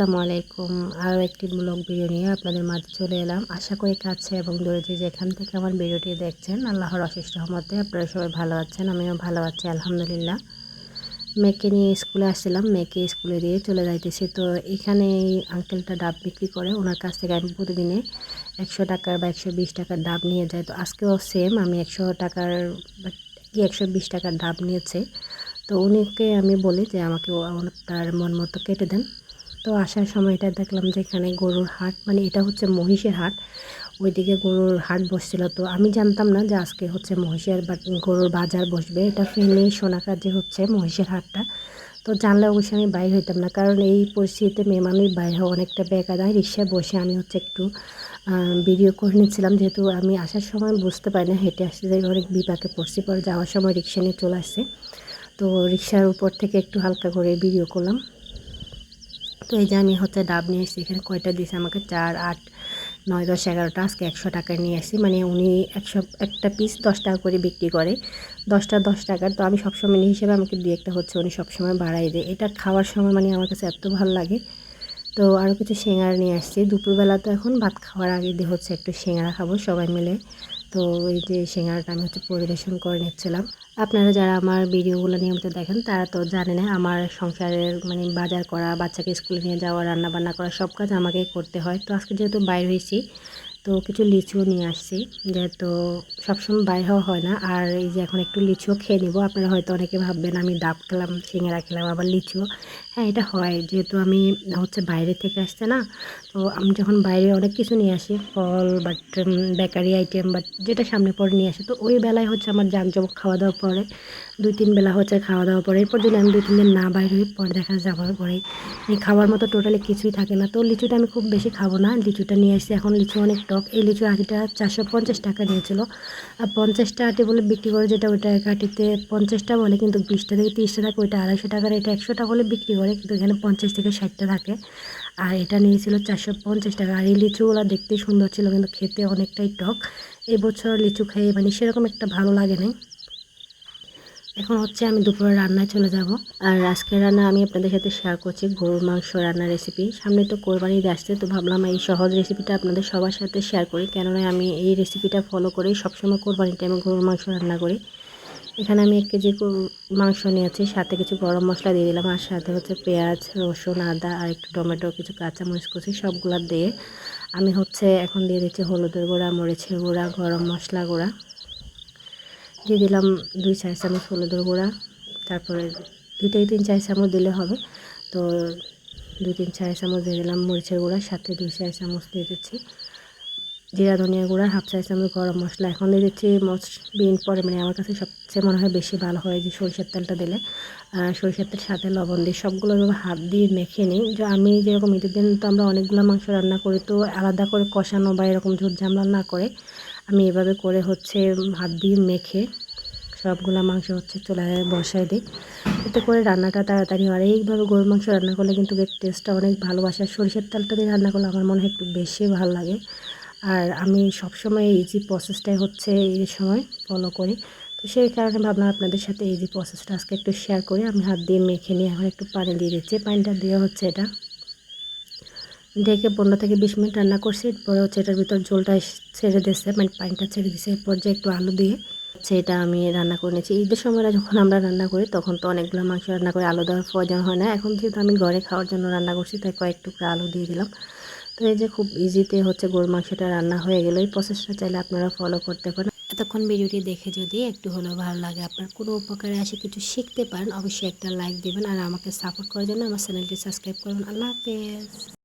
আসসালামু আলাইকুম। আরও একটি ব্লগ ভিডিও নিয়ে আপনাদের মাঝে চলে এলাম। আশা করি কাছে এবং দূরে যেখান থেকে আমার ভিডিওটি দেখছেন, আল্লাহর অশেষ রহমতে আপনারা সবাই ভালো আছেন, আমিও ভালো আছি, আলহামদুলিল্লাহ। মেয়েকে নিয়ে স্কুলে আসছিলাম, মেয়েকে স্কুলে দিয়ে চলে যাইতেছি। তো এখানে এই আঙ্কেলটা ডাব বিক্রি করে, ওনার কাছ থেকে আমি প্রতিদিনে একশো টাকার বা একশো বিশ টাকার ডাব নিয়ে যাই। তো আজকেও সেম আমি একশো টাকার কি একশো বিশ টাকার ডাব নিয়েছে। তো উনিকে আমি বলি যে আমাকে তার মন মতো কেটে দেন। তো আসার সময়টা দেখলাম যে এখানে গরুর হাট মানে এটা হচ্ছে মহিষের হাট। ওইদিকে গরুর হাট বসছিল। তো আমি জানতাম না যে আজকে হচ্ছে মহিষের গরুর বাজার বসবে। এটা ফেনে সোনাকার যে হচ্ছে মহিষের হাটটা। তো জানলে অবশ্যই আমি বাইর হইতাম না। কারণ এই পরিস্থিতিতে মেয়ে মানুষ বাইর হওয়া অনেকটা বেকাদায় রিক্সায় বসে আমি হচ্ছে একটু ভিডিও করে নিচ্ছিলাম। যেহেতু আমি আসার সময় বুঝতে পারি না, হেঁটে আসতে যাই, অনেক বিপাকে পড়ছি। পরে যাওয়ার সময় রিক্সা নিয়ে চলে আসছে। তো রিক্সার উপর থেকে একটু হালকা করে ভিডিও করলাম। তো এই যে আমি হচ্ছে ডাব নিয়ে এসেছি। এখানে কয়টা দিয়েছে? আমাকে চার, আট, নয়, দশ, এগারোটা। আজকে একশো টাকায় নিয়ে আসি মানে উনি একশো, একটা পিস দশ টাকা করে বিক্রি করে। দশটা দশ টাকার তো আমি সবসময় হিসেবে আমাকে দু একটা হচ্ছে উনি সবসময় বাড়াই দেয়। এটা খাওয়ার সময় মানে আমার কাছে এত ভালো লাগে। তো আরও কিছু সিঙ্গারা নিয়ে আসছি। দুপুরবেলা তো এখন ভাত খাওয়ার আগে দিয়ে হচ্ছে একটু সিঙ্গারা খাব সবাই মিলে। তো এই যে সিঙ্গারাটা আমি হচ্ছে পরিবেশন করে নিচ্ছিলাম। আপনারা যারা আমার ভিডিওগুলো নিয়মিত দেখেন, তারা তো জানে না আমার সংসারের মানে বাজার করা, বাচ্চাকে স্কুলে নিয়ে যাওয়া রান্না বান্না করা, সব কাজ আমাকে করতে হয়। তো আজকে যেহেতু বাইর হয়েছি তো কিছু লিচুও নিয়ে আসছি। যেহেতু সবসময় বাইর হওয়া হয় না, আর এই যে এখন একটু লিচুও খেয়ে নিব। আপনারা হয়তো অনেকে ভাববেন আমি ডাব খেলাম, সিঙ্গারা খেলাম, আবার লিচুও হ্যাঁ এটা হয়। যেহেতু আমি হচ্ছে বাইরে থেকে আসছে না, তো আমি যখন বাইরে অনেক কিছু নিয়ে আসি, ফল বাট বেকারি আইটেম বাট যেটা সামনে পরে নিয়ে আসি, তো ওই বেলায় হচ্ছে আমার জাঁকজমক খাওয়া দাওয়া পরে, দুই তিন বেলা হচ্ছে খাওয়া দাওয়া পরে, এরপর যদি আমি দুই তিন দিন না বাইরে হই, পরে দেখা যাওয়ার পরে খাওয়ার মতো টোটালি কিছুই থাকে না। তো লিচুটা আমি খুব বেশি খাব না। লিচুটা নিয়ে আসছি, এখন লিচু অনেক টক এই লিচু আটিটা চারশো পঞ্চাশ টাকা নিয়েছিল। আর পঞ্চাশটা আটি বলে বিক্রি করে যেটা ওইটা এক আটিতে পঞ্চাশটা বলে, কিন্তু বিশটা থেকে তিরিশটা থাকে, ওইটা আড়াইশো টাকার এটা একশো টাকা বলে বিক্রি করে, কিন্তু এখানে পঞ্চাশ থেকে ষাটটা থাকে। আর এটা নিয়েছিল চারশো পঞ্চাশ টাকা। আর এই লিচুগুলো দেখতে সুন্দর ছিল, কিন্তু খেতে অনেকটাই টক। এবছর লিচু খেয়ে মানে সেরকম একটা ভালো লাগে নাই। এখন হচ্ছে আমি দুপুরে রান্নায় চলে যাব। আর আজকের রান্না আমি আপনাদের সাথে শেয়ার করছি গরুর মাংস রান্নার রেসিপি সামনে তো কোরবানি আসছে, তো ভাবলাম এই সহজ রেসিপিটা আপনাদের সবার সাথে শেয়ার করি। কেননা আমি এই রেসিপিটা ফলো করেই সবসময় কোরবানি টাইমে গরুর মাংস রান্না করি। এখানে আমি এক কেজি মাংস নিয়েছি, সাথে কিছু গরম মশলা দিয়ে দিলাম, আর সাথে হচ্ছে পেঁয়াজ, রসুন, আদা, আর একটু টমেটো, কিছু কাঁচামরিচ কুচি, সবগুলো দিয়ে আমি হচ্ছে এখন দিয়ে দিচ্ছি হলুদের গুঁড়া, মরিচের গুঁড়া, গরম মশলা গুঁড়া। দিয়ে দিলাম দুই চার চামচ হলুদের গুঁড়া, তারপরে দুই থেকে তিন চার চামচ দিলে হবে। তো দুই তিন চার চামচ দিয়ে দিলাম মরিচের গুঁড়া, সাথে দুই চার চামচ দিয়ে দিচ্ছি জিরা ধনিয়া গুঁড়া, হাফ চাই চামচ গরম মশলা। এখন দিয়ে দিচ্ছি মশ বিন পরে মানে আমার কাছে সবচেয়ে মনে হয় বেশি ভালো হয় যে সরিষার তেলটা দিলে। সরিষার তেল, সাথে লবণ দিই সবগুলো হাত দিয়ে মেখে নিই। যে আমি যেরকম ঈদের দিন তো আমরা অনেকগুলো মাংস রান্না করি, তো আলাদা করে কষানো বা এরকম ঝুট ঝামলা না করে আমি এভাবে করে হচ্ছে হাত দিয়ে মেখে সবগুলো মাংস হচ্ছে চুলায় বসায় দিই। এতে করে রান্নাটা তাড়াতাড়ি হয়। এইভাবে গরুর মাংস রান্না করলে কিন্তু টেস্টটা অনেক ভালোবাসে সরিষার তেলটা দিয়ে রান্না করলে আমার মনে হয় একটু বেশি ভালো লাগে। আর আমি সবসময় এই যে প্রসেসটাই হচ্ছে এই সময় ফলো করি। তো সেই কারণে ভাবলাম আপনাদের সাথে এই যে প্রসেসটা আজকে একটু শেয়ার করি। আমি হাত দিয়ে মেখে নিয়ে এখন একটু পানি দিয়ে দিচ্ছি। পানিটা দেওয়া হচ্ছে এটা। ঢেকে পনেরো থেকে বিশ মিনিট রান্না করছি এরপরে হচ্ছে এটার ভিতর ঝোলটা ছেড়ে দিচ্ছে মানে পানিটা ছেড়ে দিচ্ছে এরপর যে একটু আলু দিয়ে হচ্ছে এটা আমি রান্না করে নিয়েছি। ঈদের সময় যখন আমরা রান্না করি, তখন তো অনেকগুলো মাংস রান্না করে আলু দেওয়ার প্রয়োজন হয় না। এখন যেহেতু আমি ঘরে খাওয়ার জন্য রান্না করছি, তাই কয়েক টুকরা আলু দিয়ে দিলাম। তো এই যে খুব ইজিতে হচ্ছে গরু মাংসটা রান্না হয়ে গেল। এই প্রসেসটা চাইলে আপনারা ফলো করতে পারেন। এতক্ষণ ভিডিওটি দেখে যদি একটু হলেও ভালো লাগে, আপনার কোনো উপকারে আসে কিছু শিখতে পারেন, অবশ্যই একটা লাইক দেবেন আর আমাকে সাপোর্ট করার জন্য আমার চ্যানেলটি সাবস্ক্রাইব করবেন। আল্লাহ হাফেজ।